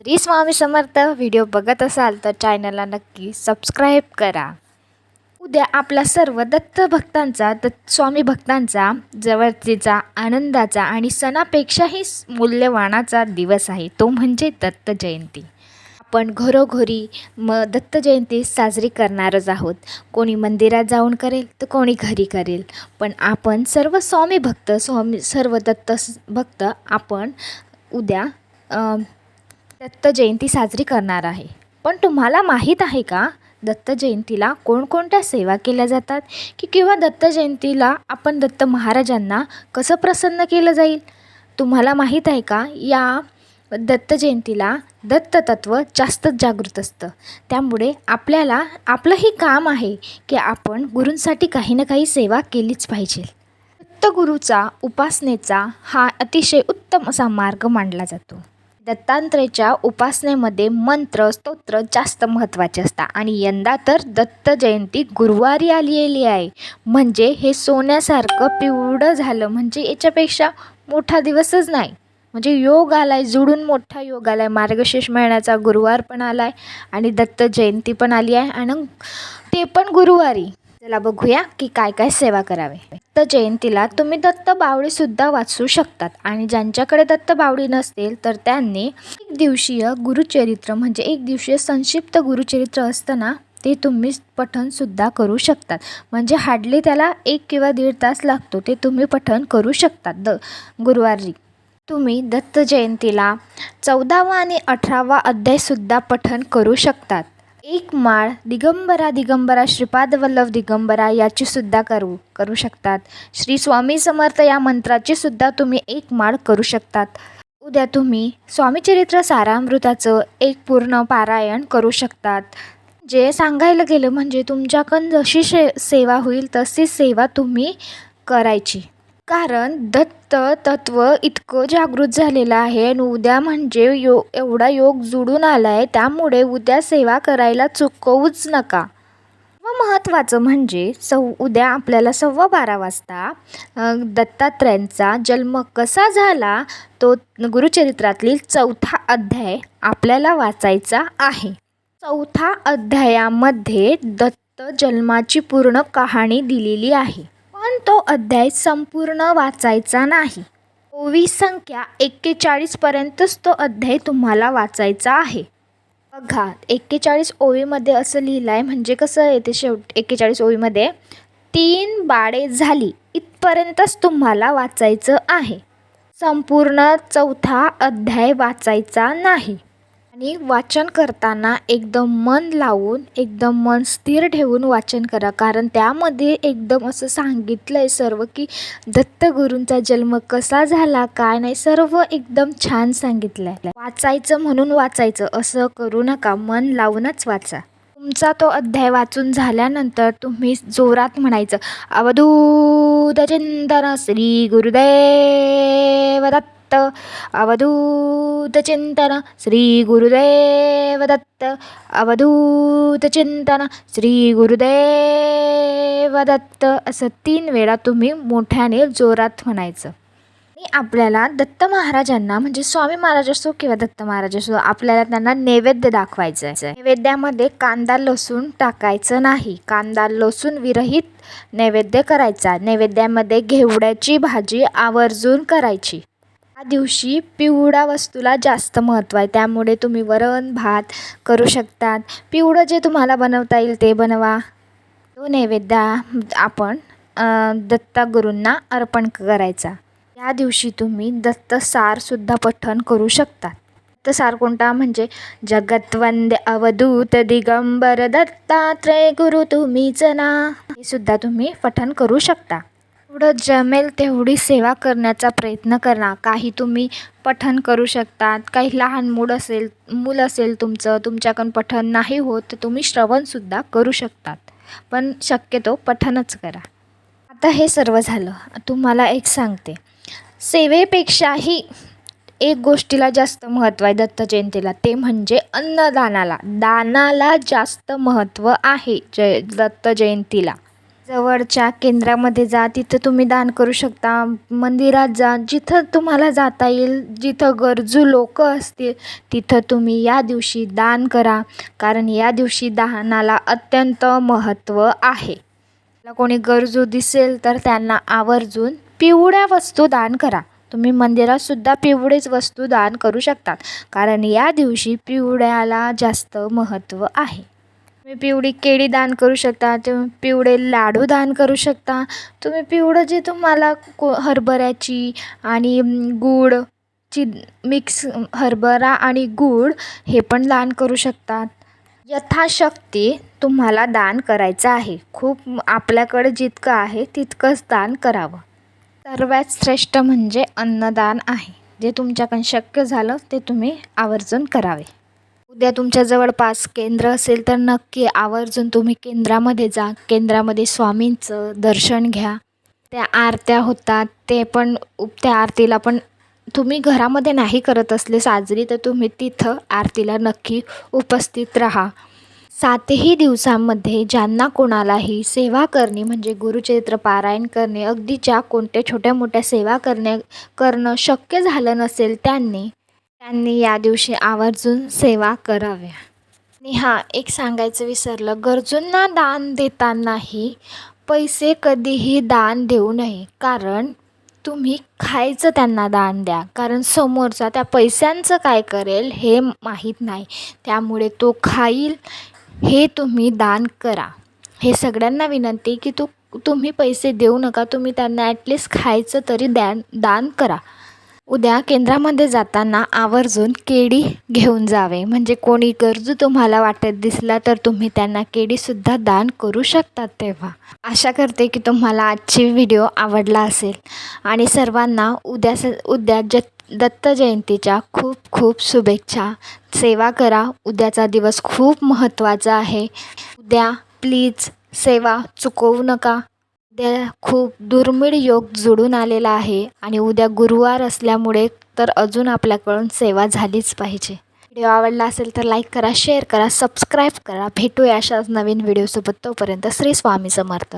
Shri Swami Samarth video बघत असाल तर चॅनलला नक्की सबस्क्राईब करा. उद्या आपला सर्व दत्त भक्तांचा दत्त स्वामी भक्तांचा जवळचेचा आनंदाचा आणि सणापेक्षाही मूल्यवानाचा दिवस आहे तो म्हणजे दत्त जयंती. आपण घरोघरी म दत्त जयंती साजरी करणारच आहोत. कोणी मंदिरात जाऊन करेल तर कोणी घरी करेल. पण आपण सर्व स्वामी भक्त स्वामी सर्व दत्त भक्त आपण उद्या दत्त जयंती साजरी करणार आहे. पण तुम्हाला माहीत आहे का? दत्त जयंतीला कोणकोणत्या सेवा केल्या जातात? की किंवा दत्त जयंतीला आपण दत्त महाराजांना कसं प्रसन्न केलं जाईल? तुम्हाला माहीत आहे का? या दत्त जयंतीला दत्ततत्व जास्तच जागृत असतं. त्यामुळे आपल्याला आपलंही काम आहे की आपण गुरूंसाठी काही ना काही सेवा केलीच पाहिजे. दत्तगुरूचा उपासनेचा हा अतिशय उत्तम असा मार्ग मानला जातो. दत्तात्रेयाच्या उपासनेमध्ये मंत्र स्तोत्र जास्त महत्त्वाचे असतात. आणि यंदा तर दत्त जयंती गुरुवारी आलेली आहे. म्हणजे हे सोन्यासारखं पिवळं झालं. म्हणजे याच्यापेक्षा मोठा दिवसच नाही. म्हणजे योग आला आहे जुडून मोठा योग आला आहे मार्गशीर्ष महिन्याचा गुरुवार पण आला आहे आणि दत्त जयंती पण आली आहे. आणि ते पण गुरुवारी. चला बघूया की काय काय सेवा करावे. दत्त जयंतीला तुम्ही दत्त बावडीसुद्धा वाचू शकतात. आणि ज्यांच्याकडे दत्त बावडी नसतील तर त्यांनी एक दिवसीय गुरुचरित्र म्हणजे एक दिवसीय संक्षिप्त गुरुचरित्र असतं ना ते तुम्ही पठणसुद्धा करू शकतात. म्हणजे हार्डली त्याला एक किंवा दीड तास लागतो ते तुम्ही पठण करू शकतात. द गुरुवारी. तुम्ही दत्त जयंतीला चौदावा आणि अठरावा अध्यायसुद्धा पठण करू शकतात. एक माळ दिगंबरा दिगंबरा श्रीपाद वल्लभ दिगंबरा याची सुद्धा करू करू शकतात. श्री स्वामी समर्थ या मंत्राची सुद्धा तुम्ही एक माळ करू शकतात. उद्या तुम्ही स्वामीचरित्र सारामृताचं एक पूर्ण पारायण करू शकतात. जे सांगायला गेलं म्हणजे तुमच्याकडून जशी शे सेवा होईल तशी सेवा तुम्ही करायची. कारण दत्त तत्व इतकं जागृत झालेलं आहे आणि उद्या म्हणजे यो एवढा योग जुडून आला आहे त्यामुळे उद्या सेवा करायला चुकवूच नका. व महत्त्वाचं म्हणजे सव उद्या आपल्याला सव्वा बारा वाजता दत्तात्रयांचा जन्म कसा झाला तो गुरुचरित्रातील चौथा अध्याय आपल्याला वाचायचा आहे. चौथा अध्यायामध्ये दत्त जन्माची पूर्ण कहाणी दिलेली आहे. तो अध्याय संपूर्ण वाचायचा नाही. ओवी संख्या एक्केचाळीसपर्यंतच तो अध्याय तुम्हाला वाचायचा आहे. बघा एक्केचाळीस ओवीमध्ये असं लिहिलं आहे म्हणजे कसं येते शेवट? एक्केचाळीस ओवीमध्ये तीन बाळे झाली इथपर्यंतच तुम्हाला वाचायचं आहे. संपूर्ण चौथा अध्याय वाचायचा नाही. आणि वाचन करताना एकदम मन लावून एकदम मन स्थिर ठेवून वाचन करा. कारण त्यामध्ये एकदम असं सांगितलं आहे सर्व की दत्तगुरूंचा जन्म कसा झाला काय नाही सर्व एकदम छान सांगितलं आहे वाचायचं म्हणून वाचायचं असं करू नका मन लावूनच वाचा. तुमचा तो अध्याय वाचून झाल्यानंतर तुम्ही जोरात म्हणायचं अवधूत चिंतन श्री गुरुदेव दत्त अवधूत चिंतन श्री गुरुदेव दत्त अवधूत चिंतन श्री गुरुदेव दत्त असं तीन वेळा तुम्ही मोठ्याने जोरात म्हणायचं. आणि आपल्याला दत्त महाराजांना म्हणजे स्वामी महाराज असो किंवा दत्त महाराज असो आपल्याला त्यांना नैवेद्य दाखवायचं आहे नैवेद्यामध्ये कांदा लसूण टाकायचं नाही. कांदा लसूण विरहित नैवेद्य करायचा. नैवेद्यामध्ये घेवड्याची भाजी आवर्जून करायची. या दिवशी पिवळ्या वस्तूला जास्त महत्त्व आहे. त्यामुळे तुम्ही वरण भात करू शकतात. पिवळं जे तुम्हाला बनवता येईल ते बनवा. तो नैवेद्य आपण दत्तागुरूंना दत्तगुरूंना अर्पण करायचा. या दिवशी तुम्ही दत्तसारसुद्धा पठण करू शकता दत्तसार कोणता? म्हणजे जगतवंदे अवधूत दिगंबर दत्तात्रय गुरु तुम्हीच ना. हे सुद्धा तुम्ही पठण करू शकता. जेवढं जमेल तेवढी सेवा करण्याचा प्रयत्न करा. काही तुम्ही पठण करू शकतात. काही लहान मूड असेल मूल असेल तुमचं तुमच्याकडून पठण नाही होत तर तुम्ही श्रवणसुद्धा करू शकतात. पण शक्यतो पठणच करा. आता हे सर्व झालं. तुम्हाला एक सांगते. सेवेपेक्षाही एक गोष्टीला जास्त महत्त्व आहे दत्त जयंतीला. ते म्हणजे अन्नदानाला. दानाला जास्त महत्त्व आहे जय दत्त जयंतीला. जवळच्या केंद्रामध्ये जा तिथं तुम्ही दान करू शकता. मंदिरात जा जिथं तुम्हाला जाता येईल जिथं गरजू लोक असतील तिथं तुम्ही या दिवशी दान करा. कारण या दिवशी दानाला अत्यंत महत्त्व आहे. कोणी गरजू दिसेल तर त्यांना आवर्जून पिवळ्या वस्तू दान करा. तुम्ही मंदिरातसुद्धा पिवळेच वस्तू दान करू शकतात कारण या दिवशी पिवळ्याला जास्त महत्त्व आहे. तुम्ही पिवळी केळी दान करू शकता तुम्ही पिवळे लाडू दान करू शकता. तुम्ही पिवळं जे तुम्हाला को हरभऱ्याची आणि गूळची मिक्स हरभरा आणि गूळ हे पण दान करू शकतात. यथाशक्ती तुम्हाला दान करायचं आहे. खूप आपल्याकडे जितकं आहे तितकंच दान करावं. सर्वात श्रेष्ठ म्हणजे अन्नदान आहे. जे तुमच्याकडून शक्य झालं ते तुम्ही आवर्जून करावे. उद्या तुमच्या जवळपास केंद्र असेल तर नक्की आवर्जून तुम्ही केंद्रामध्ये जा. केंद्रामध्ये स्वामींचं दर्शन घ्या. त्या आरत्या होतात. ते पण त्या आरतीला पण तुम्ही घरामध्ये नाही करत असले साजरी तर तुम्ही तिथं आरतीला नक्की उपस्थित राहा. सातही दिवसांमध्ये ज्यांना कोणालाही सेवा करणे म्हणजे गुरुचरित्र पारायण करणे अगदी ज्या कोणत्या छोट्या मोठ्या सेवा करण्या करणं शक्य झालं नसेल त्यांनी त्यांनी या दिवशी आवर्जून सेवा कराव्या. आणि हां एक सांगायचं विसरलं गरजूंना दान देतानाही पैसे कधीही दान देऊ नये. कारण तुम्ही खायचं त्यांना दान द्या. कारण समोरचा त्या पैशांचं काय करेल हे माहीत नाही. त्यामुळे तो खाईल हे तुम्ही दान करा. हे सगळ्यांना विनंती की तू तुम्ही पैसे देऊ नका. तुम्ही त्यांना ॲटलिस्ट खायचं तरी द्या दान करा. उद्या केंद्रामध्ये जाताना आवर्जून केळी घेऊन जावे. म्हणजे कोणी गरजू तुम्हाला वाटत दिसला तर तुम्ही त्यांना केळीसुद्धा दान करू शकतात तेव्हा. आशा करते की तुम्हाला आजची व्हिडिओ आवडला असेल. आणि सर्वांना उद्या स उद्या ज दत्त जयंतीच्या खूप खूप शुभेच्छा. सेवा करा. उद्याचा दिवस खूप महत्त्वाचा आहे. उद्या प्लीज सेवा चुकवू नका. सध्या खूप दुर्मिळ योग जुळून आलेला आहे आणि उद्या गुरुवार असल्यामुळे तर अजून आपल्याकडून सेवा झालीच पाहिजे. व्हिडिओ आवडला असेल तर लाईक करा शेअर करा सबस्क्राईब करा. भेटूया अशाच नवीन व्हिडिओसोबत. तोपर्यंत श्री स्वामी समर्थ.